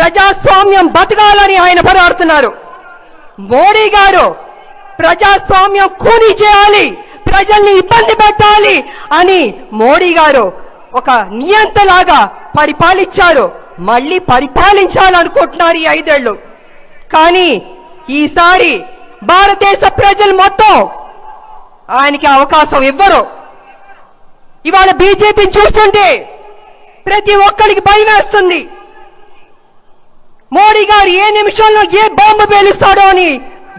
ప్రజాస్వామ్యం బతకాలని ఆయన పోరాడుతున్నారు. మోడీ గారు ప్రజాస్వామ్యం కూని చేయాలి ప్రజల్ని ఇబ్బంది పెట్టాలి అని మోడీ గారు ఒక నియంతలాగా పరిపాలించారు. మళ్ళీ పరిపాలించాలనుకుంటున్నారు ఈ ఐదేళ్ళు కానీ ఈసారి భారతదేశ ప్రజలు మొత్తం ఆయనకి అవకాశం ఇవ్వరు. ఇవాళ బీజేపీ చూస్తుంటే ప్రతి ఒక్కరికి భయం వేస్తుంది. మోడీ గారు ఏ నిమిషంలో ఏ బాంబు పేలుస్తాడో అని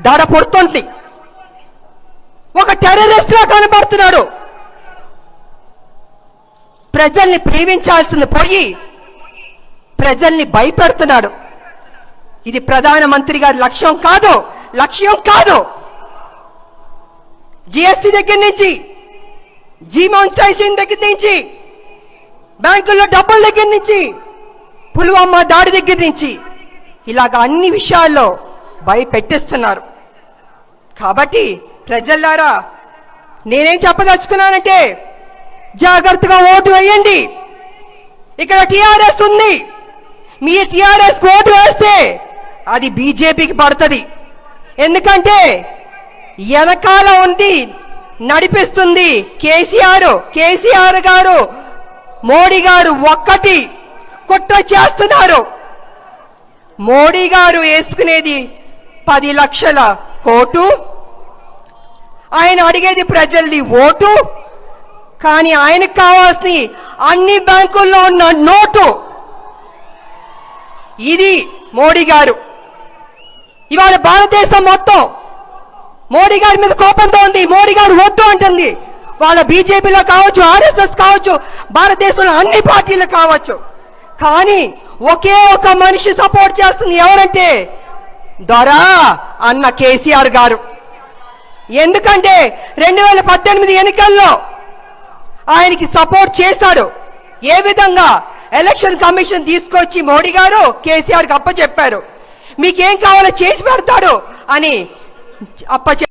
దడ పుడుతుంది. ఒక టెర్రరిస్ట్ లా కనబడుతున్నాడు. ప్రజల్ని ప్రేమించాల్సింది పోయి ప్రజల్ని భయపెడుతున్నాడు. ఇది ప్రధానమంత్రి గారి లక్ష్యం కాదు లక్ష్యం కాదు. జిఎస్టి దగ్గర నుంచి జీమాన్స్ట్రేషన్ దగ్గర నుంచి బ్యాంకుల్లో డబ్బుల దగ్గర నుంచి పుల్వామా దాడి దగ్గర నుంచి ఇలాగ అన్ని విషయాల్లో భయపెట్టిస్తున్నారు. కాబట్టి ప్రజల్లారా నేనేం చెప్పదలుచుకున్నానంటే జాగ్రత్తగా ఓటు వేయండి. ఇక్కడ టిఆర్ఎస్ ఉంది. మీ టిఆర్ఎస్ ఓటు వేస్తే అది బీజేపీకి పడుతుంది. ఎందుకంటే వెనకాల ఉంది నడిపిస్తుంది కేసీఆర్. కేసీఆర్ గారు మోడీ గారు ఒక్కటి కుట్ర చేస్తున్నారు. మోడీ గారు వేసుకునేది పది లక్షల కోటు. ఆయన అడిగేది ప్రజల్ది ఓటు. కానీ ఆయనకు కావాల్సిన అన్ని బ్యాంకుల్లో ఉన్న నోటు. ఇది మోడీ గారు. ఇవాళ భారతదేశం మొత్తం మోడీ గారి మీద కోపంతో ఉంది. మోడీ గారు వద్దు అంటుంది. వాళ్ళ బీజేపీలో కావచ్చు ఆర్ఎస్ఎస్ కావచ్చు భారతదేశంలో అన్ని పార్టీలు కావచ్చు. కానీ ఒకే ఒక మనిషి సపోర్ట్ చేస్తుంది ఎవరంటే దొరా అన్న కేసీఆర్ గారు. ఎందుకంటే రెండు వేల పద్దెనిమిది ఎన్నికల్లో ఆయనకి సపోర్ట్ చేశాడు. ఏ విధంగా ఎలక్షన్ కమిషన్ తీసుకొచ్చి మోడీ గారు కేసీఆర్ అప్పచెప్పారు. మీకేం కావాలో చేసి పెడతాడు అని అప్పచె